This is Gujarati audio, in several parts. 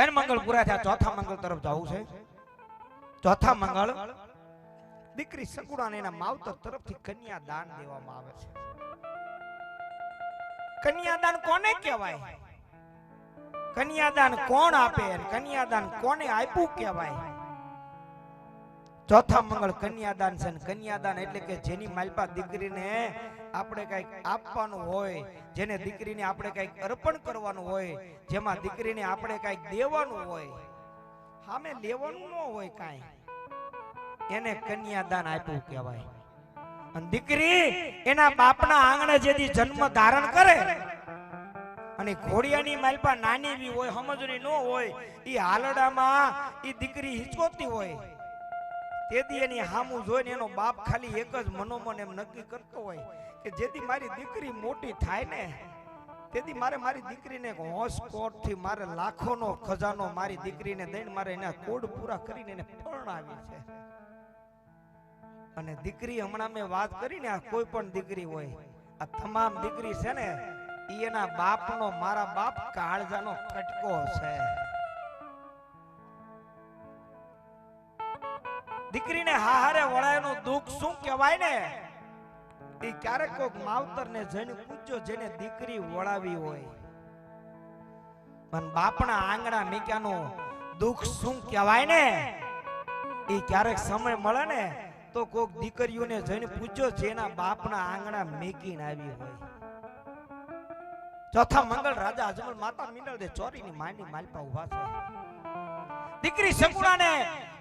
ત્રણ મંગળ પૂરા થયા ચોથા મંગળ તરફ જવું છે. ચોથા મંગળ દીકરી સગુણાને એના માવતર તરફથી કન્યા દાન દેવામાં આવે છે. કન્યાદાન કોને કહેવાય? કન્યાદાન કોણ આપે કન્યાદાન કોને આપ્યું કહેવાય? ચોથા મંગળ કન્યાદાન છે કન્યાદાન એટલે કે જેની માલપા દીકરીને આપણે કંઈક આપવાનું હોય, જેને દીકરીને આપણે કંઈક અર્પણ કરવાનું હોય, જેમાં દીકરીને આપણે કંઈક દેવાનું હોય સામે લેવાનું ન હોય કાંઈ, એને કન્યાદાન આપ્યું કહેવાય. અને દીકરી એના બાપના આંગણે જેથી જન્મ ધારણ કરે, અને ઘોડિયાની માલપા નાની બી હોય, સમજણી ન હોય એ હાલડામાં એ દીકરી હિચકોતી હોય, તેથી એની હામું જોઈને એનો બાપ ખાલી એક જ મનોમન એમ નક્કી કરતો હોય. કે જેથી મારી દીકરી મોટી થાય ને, તેથી મારે મારી દીકરીને હોશથી મારે લાખોનો ખજાનો મારી દીકરીને દઈને મારે એના કોડ પૂરા કરીને એને પરણાવી છે. અને દીકરી હમણાં મેં વાત કરી ને આ કોઈ પણ દીકરી હોય, આ તમામ દીકરી છે ને, ઈ એના બાપનો, મારા બાપ કાળજાનો કટકો છે. દીકરીને હાહારે વળાયનું દુઃખ શું કહેવાય ને? એ ક્યારેક કોક માવતરને જઈને પૂછજો જેને દીકરી વળાવી હોય. પણ બાપના આંગણા મીક્યાનું દુઃખ શું કહેવાય ને? એ ક્યારેક સમય મળે ને, તો કોક દીકરીઓને જઈને પૂછજો જેના બાપના આંગણા મેકીને આવી હોય. ચોથા મંગળ રાજા અજમલ માતા મિનળ દે ચોરીની માની માલપા ઊભા છે દીકરી સગુણાને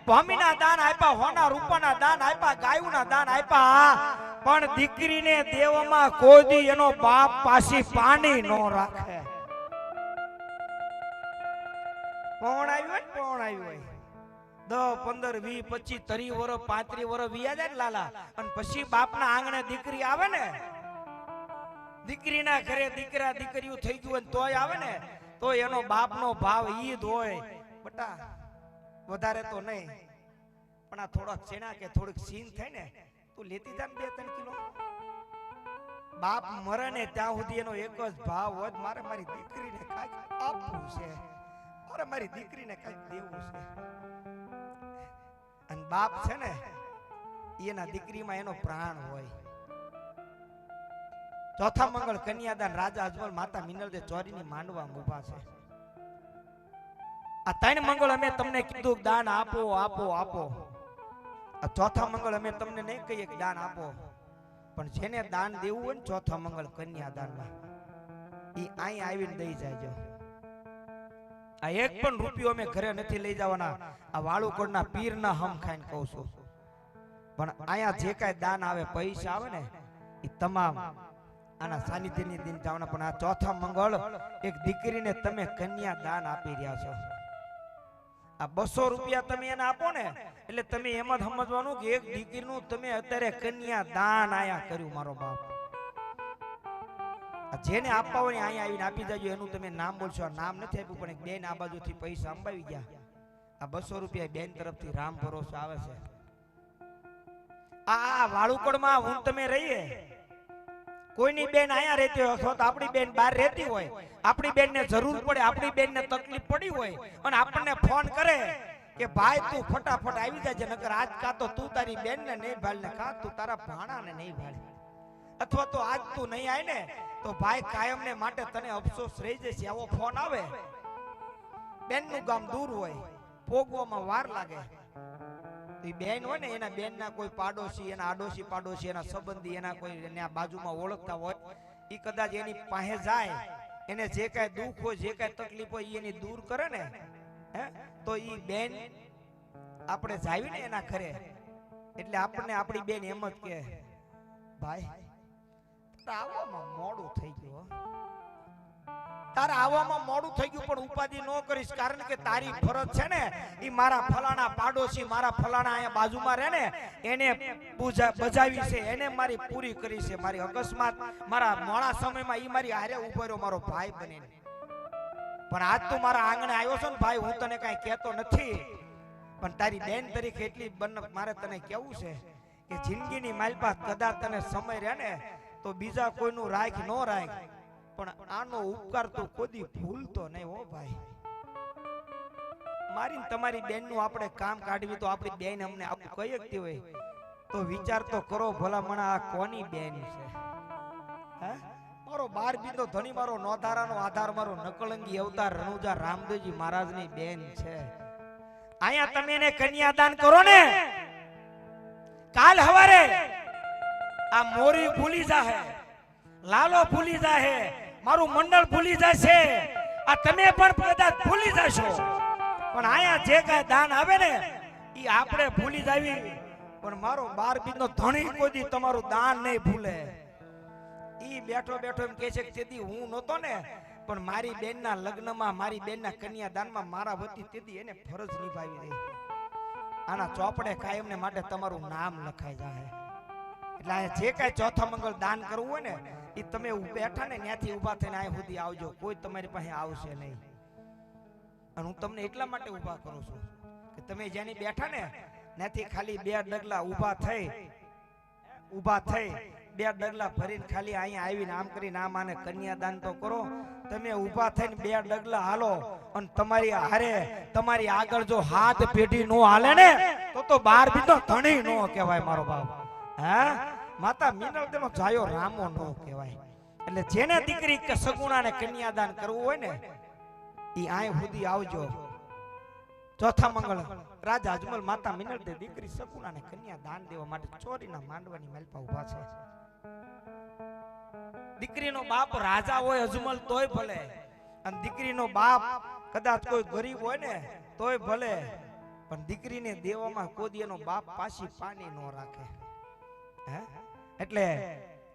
ભૂમિના દાન આપ્યા, હોના રૂપાના દાન આપ્યા, ગાયુના દાન આપ્યા. પણ દીકરીને દેવમાં કોઈ એનો બાપ પાછી પાણી ન રાખે. કોણ આવ્યું હોય કોણ આવ્યું હોય. દસ પંદર વી પચીસ, ત્રીસ વર પાંત્રી વર્ષ વિયા જાય લાલા. અને પછી બાપના આંગણે દીકરી આવે ને. દીકરીના ઘરે દીકરા દીકરીઓ થઈ ગયું તોય આવે ને. તો એનો બાપનો ભાવ ઈ હોય. બટા, વધારે તો નહીં. પણ આ થોડાક ચેણા કે થોડીક સીન થાય ને. તું લેતી જા બે, ત્રણ કિલો. બાપ મરે ને ત્યાં સુધી એનો એક જ ભાવ હોય મારે મારી દીકરીને કાંઈક આપવું છે. મારે મારી દીકરીને કાંઈક દેવું છે. અને બાપ છે ને, એના દીકરીમાં એનો પ્રાણ હોય. ચોથા મંગળ કન્યાદાન રાજા અજમલ માતા મિનલ દે ચોરીની માંડવા ઊભા છે. આ ત્રણ મંગળ અમે તમને કીધું દાન આપો આપો આપો. આ ચોથા મંગળ અમે તમને નહીં કહીએ કે દાન આપો. પણ જેને દાન દેવું હોય ને ચોથા મંગળ કન્યાદાનમાં એ અહીં આવીને દઈ જાયજો. આ એક પણ રૂપિયો અમે ઘરે નથી લઈ જવાના. આ વાળુકોડના પીરના હમ ખાઈને કહું છું. પણ અહીંયા જે કાંઈ દાન આવે, પૈસા આવે ને એ તમામ આના સાનિધ્યની દિન જવાના. પણ આ ચોથા મંગળ એક દીકરીને તમે કન્યા દાન આપી રહ્યા છો. આ બસો રૂપિયા તમે એને આપો ને, એટલે તમે એમ જ સમજવાનું કે એક દીકરીનું તમે અત્યારે કન્યા દાન આયા કર્યું મારો બાપ. જેને આપવા હોય અહીંયા આવીને આપી દેજો, એનું તમે નામ બોલશો. આ નામ નથી આપ્યું, પણ એક બેન આ બાજુથી પૈસા અંબાવી ગયા. આ બસો રૂપિયા બેન તરફથી રામ ભરોસો આવે છે. આ વાળુકડમાં હું તમે રહીએ. કોઈની બેન અહીંયા રહેતી હોય અથવા તો આપણી બેન બહાર રહેતી હોય. આપણી બેનને જરૂર પડે આપણી બેનને તકલીફ પડી. હોય અને આપણને ફોન કરે કે ભાઈ તું ફટાફટ આવી જાય નકર આજ કા તો તું તારી બેનને નહીં ભાળ ને કા તું તારા ભાણાને નહીં ભાળ? અથવા તો આજ તું નહીં આવીને ને તો ભાઈ કાયમને માટે તને અફસોસ રહી જશે. આવો ફોન આવે. બેનનું ગામ દૂર હોય ભોગવામાં વાર લાગે. ઈ બેન હોય ને, એના બેનના કોઈ પાડોશી, એના આડોશી પાડોશી, એના સંબંધી, એના કોઈ એના બાજુમાં ઓળખતા હોય એ કદાચ એની પાસે જાય, એને જે કાંઈ દુઃખ હોય, જે કાંઈ તકલીફ હોય એની દૂર કરે ને, હે તો એ બેન આપણે જાવી ને એના ઘરે એટલે આપણને આપણી બેન એમ જ કે ભાઈ આવવામાં મોડું થઈ ગયું. તારે આવવામાં મોડું થઈ ગયું, પણ ઉપાધિ ન કરીશ, કારણ કે તારી ફરજ છે ને એ મારા ફલાણા પાડોશી, મારા ફલાણા અહીંયા બાજુમાં રહે ને, એને બજાવી છે, એને મારી પૂરી કરી છે, મારી અકસ્માત, મારા મોડા સમયમાં એ મારી હારે ઊભો મારો ભાઈ બનીને. પણ આજ તું મારા આંગણે આવ્યો છો ને, ભાઈ, હું તને કાંઈ કહેતો નથી. પણ તારી બેન તરીકે એટલી બન, મારે તને કેવું છે કે જિંદગીની માલપા કદાચ તને સમય રહે ને, તો બીજા કોઈનું રાખ ન રાખ. પણ આનો ઉપકાર તો કોદી ભૂલતો નહીં હો ભાઈ. મારી તમારી બેનનું આપણે કામ કાઢવી તો આપણી બેન અમને આવું કહી શકતી હોય. તો વિચાર તો કરો ભલા મણા આ કોની બેન છે? મારો બાર બીજો ધણી મારો નોધારાનો, આધાર મારો નકળંગી અવતાર રણુજા રામદેવજી મહારાજની બેન છે. અહીંયા તમે એને કન્યાદાન કરો ને. કાલ હવારે આ મોરી ભૂલી જાહે, લાલો ભૂલી જાહે મારું મંડળ ભૂલી જશે. આ તમે પણ કદાચ ભૂલી જશો. પણ અહીંયા જે કાંઈ દાન આવે ને એ આપણે ભૂલી જાવી. પણ મારો બાર બીજનો ધણી કોઈ તમારું દાન નહીં ભૂલે. ઈ બેઠો બેઠો એમ કહે છે કે તેથી હું નહોતો ને, પણ મારી બેનના લગ્નમાં, મારી બેનના કન્યાદાનમાં મારા વતી તેથી એને ફરજ નિભાવી રહી. આના ચોપડે કાયમને માટે તમારું નામ લખાઈ જાય એટલે જે કાંઈ ચોથા મંગળ દાન કરવું હોય ને એ તમે બેઠા ને ત્યાંથી ઊભા થઈને અહીં સુધી આવજો. કોઈ તમારી પાસે આવશે નહીં. અને હું તમને એટલા માટે ઊભા કરું છું કે તમે જ્યાંની બેઠા ને ત્યાંથી ખાલી બે ડગલા ઊભા થઈ. ઊભા થઈ, બે ડગલા ભરીને ખાલી અહીંયા આવીને આમ કરીને આમ આને કન્યાદાન તો કરો. તમે ઊભા થઈને બે ડગલા હાલો અને તમારી હારે, તમારી આગળ જો હાથ પેઢી નો હાલે ને, તો તો બાર બીજો ધણી નો કહેવાય મારો બાપ. હે? માતા મિનલ તેનો જાયો રામો નો કહેવાય. એટલે જેને દીકરી કે સગુણાને કન્યાદાન કરવું હોય ને, ઈ આય સુધી આવજો. ચોથા મંગળ, રાજા અજમલ માતા મિનલ દે દીકરી સગુણાને કન્યા દાન દેવા માટે ચોરીના માંડવાની મેલપા ઊભા છે. દીકરીનો બાપ રાજા હોય અજમલ તોય ભલે, અને દીકરીનો બાપ કદાચ કોઈ ગરીબ હોય ને, તોય ભલે, પણ દીકરીને દેવામાં કોઈ એનો બાપ પાછી પાણી ન રાખે. હે? એટલે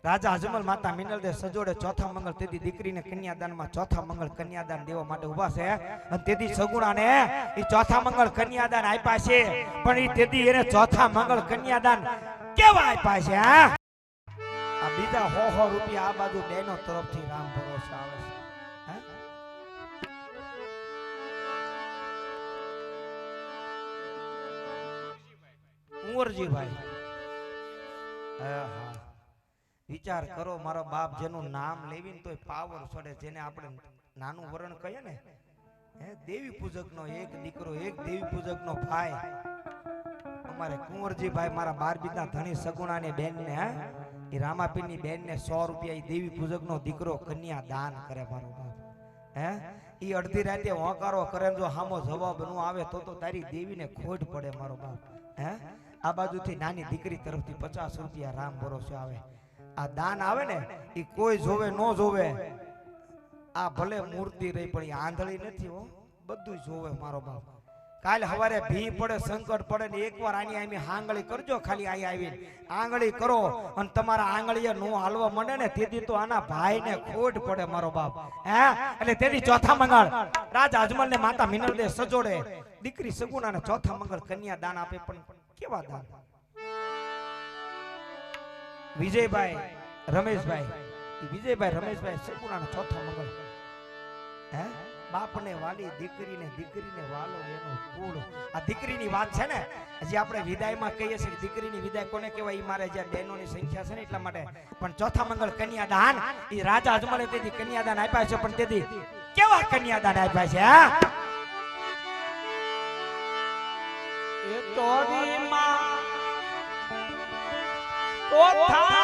રાજા અજમલ માતા મિનલદે સજોડે ચોથા મંગળ તેથી દીકરીને કન્યાદાનમાં ચોથા મંગળ કન્યાદાન દેવા માટે ઊભા છે. અને તેથી સગુણાને એ ચોથા મંગળ કન્યાદાન આપ્યા છે. પણ એ તેથી એને ચોથા મંગળ કન્યાદાન કેવા આપ્યા છે આ બીજા હો હો રૂપિયા આ બાજુ બેનો તરફથી રામ ભરોસો આવે છે. કુંવરજીભાઈ વિચાર કરો, મારો બાપ જેનું નામ લેવીને તો પાવર છોડે જેને આપણે નાનું વરણ કહીએ ને, હે, દેવી પૂજકનો એક દીકરો, એક દેવી પૂજકનો ભાઈ. અમારે કુંવરજીભાઈ મારા બાર બીજના ધણી સગુણાની બેનને, હે, એ રામાપીરની બેનને સો રૂપિયા દેવી દેવી પૂજકનો દીકરો કન્યા દાન કરે મારો બાપ. હે એ અડધી રાતે હોંકારો કરે જો હામો જવાબ ન આવે તો તો તારી દેવીને ખોટ પડે મારો બાપ. હે? આ બાજુથી નાની દીકરી તરફથી પચાસ રૂપિયા રામ ભરોસે આવે. આ દાન આવે ને, એ કોઈ જોવે, ન જોવે. આ ભલે મૂર્તિ રહી, પણ એ આંધળી નથી હો. બધું જોવે મારો બાપ. કાલ હવારે ભી પડે, સંકટ પડે ને એકવાર આની આમી આંગળી કરજો, ખાલી આઈ આવીને. આંગળી કરો અને તમારા આંગળીએ નો હાલવા માંડે ને, તેથી તો આના ભાઈને ખોટ પડે મારો બાપ. હે? એટલે તેથી ચોથા મંગળ. રાજ અજમલ ને માતા મિનલ દે સજોડે. દીકરી સગુણાને ચોથા મંગળ કન્યા દાન આપે, પણ કેવા દાન વિજયભાઈ, રમેશભાઈ વિજયભાઈ, રમેશભાઈ સગુણાના ચોથા મંગળ. હે? બાપને વાલી, દીકરીને દીકરીને વાલો, એનો કુળ. આ દીકરીની વાત છે ને, હજી આપણે વિદાયમાં કહીએ છીએ દીકરીની વિદાય કોને કહેવાય? એ મારે જ્યાં બહેનોની સંખ્યા છે ને એટલા માટે. પણ ચોથા મંગળ કન્યાદાન એ રાજા અજમલે તેથી કન્યાદાન આપ્યા છે, પણ તેથી કેવા કન્યાદાન આપ્યા છે, હા? એ તો કોઠારી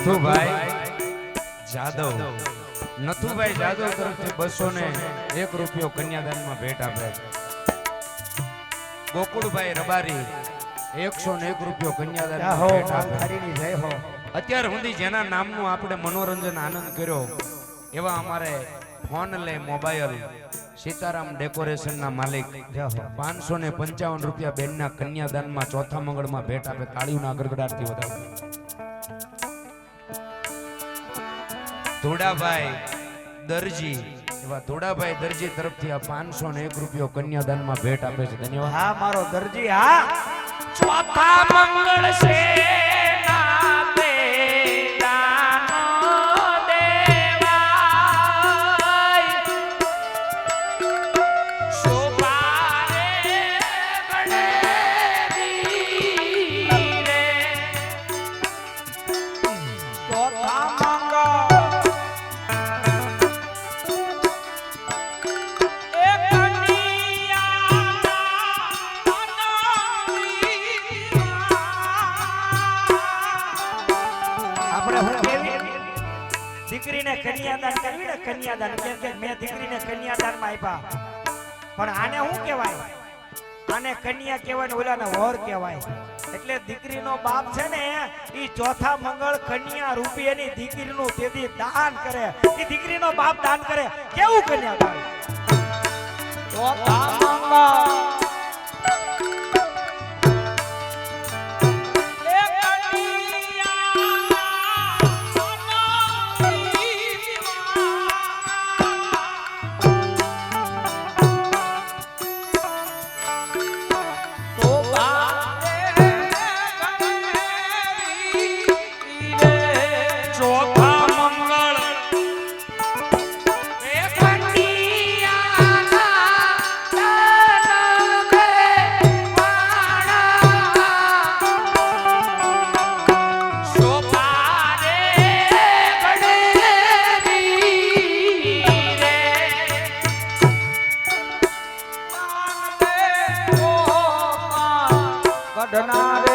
નથુભાઈ જાદવ નથુભાઈ જાદવ તરફથી બસો ને એક રૂપિયો કન્યાદાનમાં ભેટ આપે. છે ગોકુળભાઈ રબારી એકસો ને એક રૂપિયો કન્યાદાન ભેટ આપે. અત્યાર સુધી જેના નામનું આપણે મનોરંજન આનંદ કર્યો એવા અમારે ફોન લે મોબાઈલ સીતારામ ડેકોરેશન ના માલિક પાંચસો ને પંચાવન રૂપિયા બેનના કન્યાદાનમાં ચોથા મંગળમાં ભેટ આપે તાળીઓના ગરગડાટથી વધાવો ધોડાભાઈ દરજી. એવા ધોડાભાઈ દરજી તરફથી આ પાંચસો ને એક રૂપિયો કન્યાદાનમાં ભેટ આપે છે. ધન્યવાદ. હા, મારો દરજી, હા. ચોથા મંગળ છે. કન્યાદાન કરવી ને કન્યાદાન. કેમ કે મેં દીકરીને કન્યાદાનમાં આપ્યા. પણ આને શું કહેવાય? આને કન્યા કહેવાય ને ઓલાને વર કહેવાય. એટલે દીકરીનો બાપ છે ને, ઈ ચોથા મંગળ કન્યા રૂપી એની દીકરીનું તેથી દાન કરે. ઈ દીકરીનો બાપ દાન કરે. કેવું કન્યાદાન? ચોથા મંગળ. કઢનારે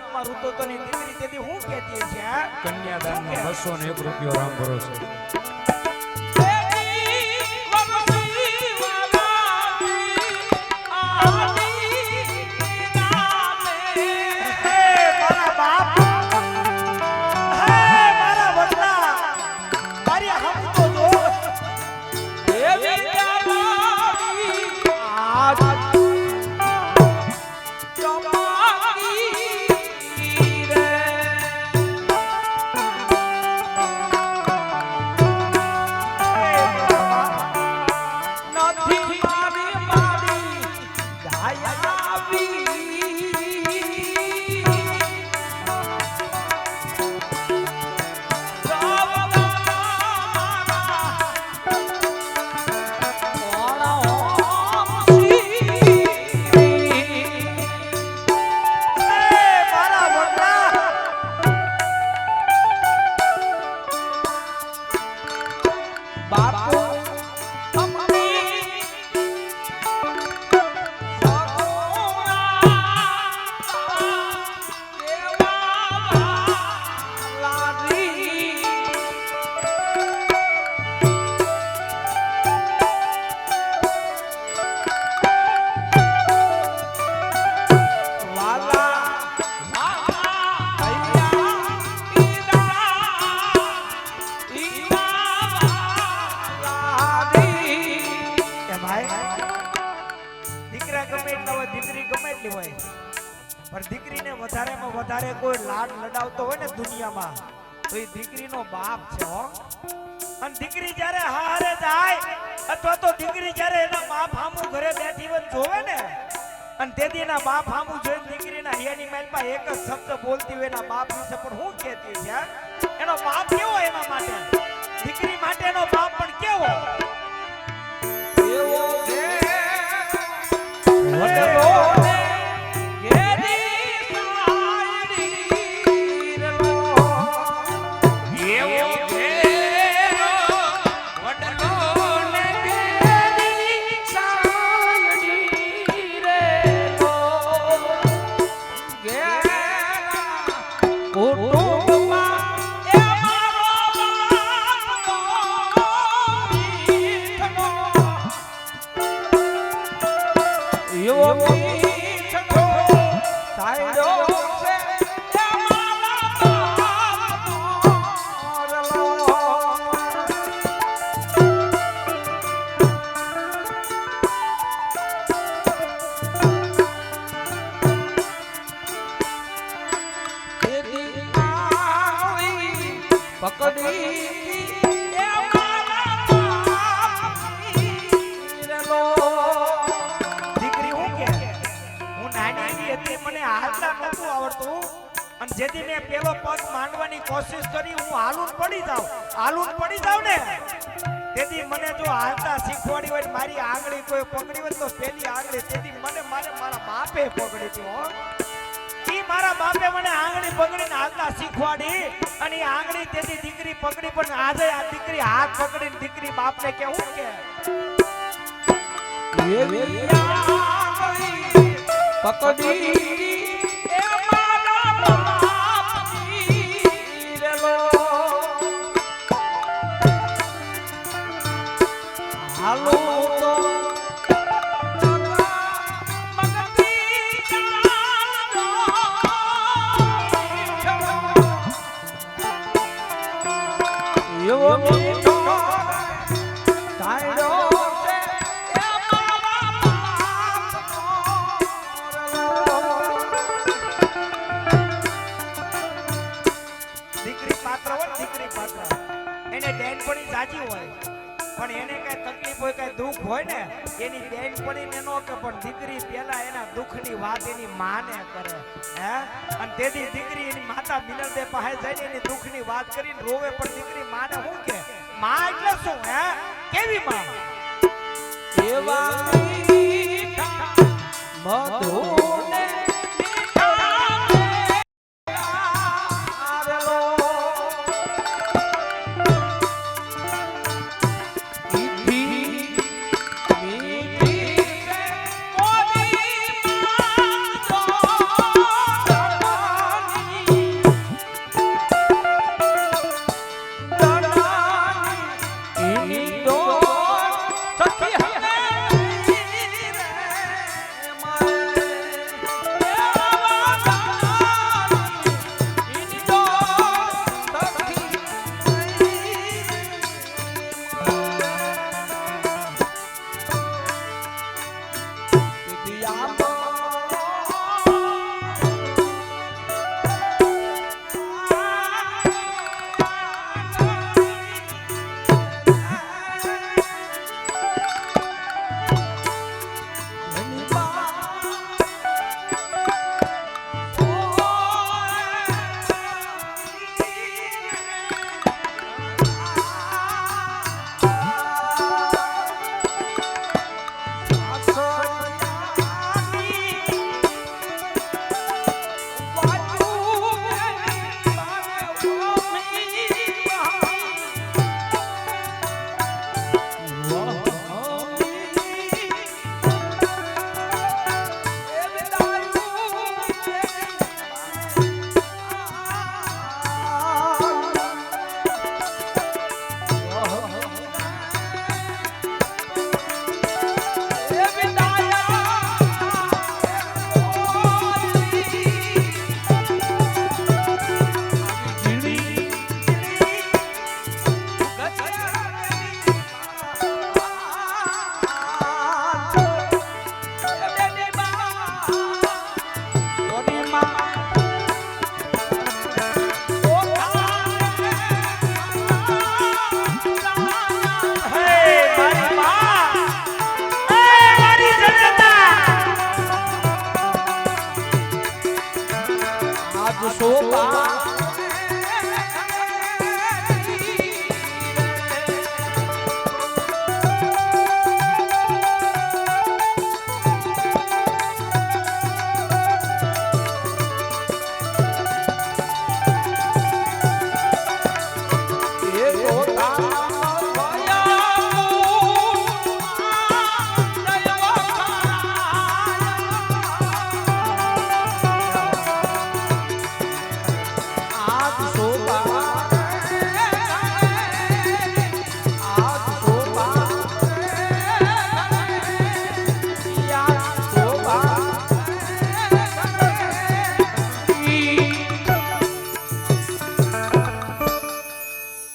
આત્મા રુદતો તો ની દીકરી તેથી હું કહેતી છે? કન્યાદાનમાં બસો ને એક રૂપિયો રામ ભરોસે. મારી મારી ગાયાવી હે દીકરી જ્યારે હારે જાય અથવા તો દીકરી જ્યારે એના બાપ હામું ઘરે બેઠી વન જોવે ને અને તેથી એના બાપ હામું જોઈને દીકરીના હિયાની માલમાં એક જ શબ્દ બોલતી હોય એના બાપ વિશે પણ હું કહેતી છે. એનો બાપ કેવો એના માટે? દીકરી માટે એનો બાપ પણ કેવો? એવો વડલો એવો જેથી મેં પેલો પગ માંડવાની કોશિશ કરી, હું હાલુન પડી જાઉં. હાલુન પડી જાઉં ને? તેથી મને જો હાલતા શીખવાડી હોય મારી આંગળી કોઈ પકડી હોય તો પેલી આંગળી, તેથી મને મારે મારા બાપે પકડી હતી મારા બાપે મને આંગળી પકડીને હાલતા શીખવાડી અને આંગળી તેથી દીકરી પકડી, પણ આજે આ દીકરી હાથ પકડીને દીકરી બાપને કેવું કે? પકડી. હાલો તો કરીને પણ દીકરી માને હું કે માં એટલે શું હે? કેવી માં? એવા મધુને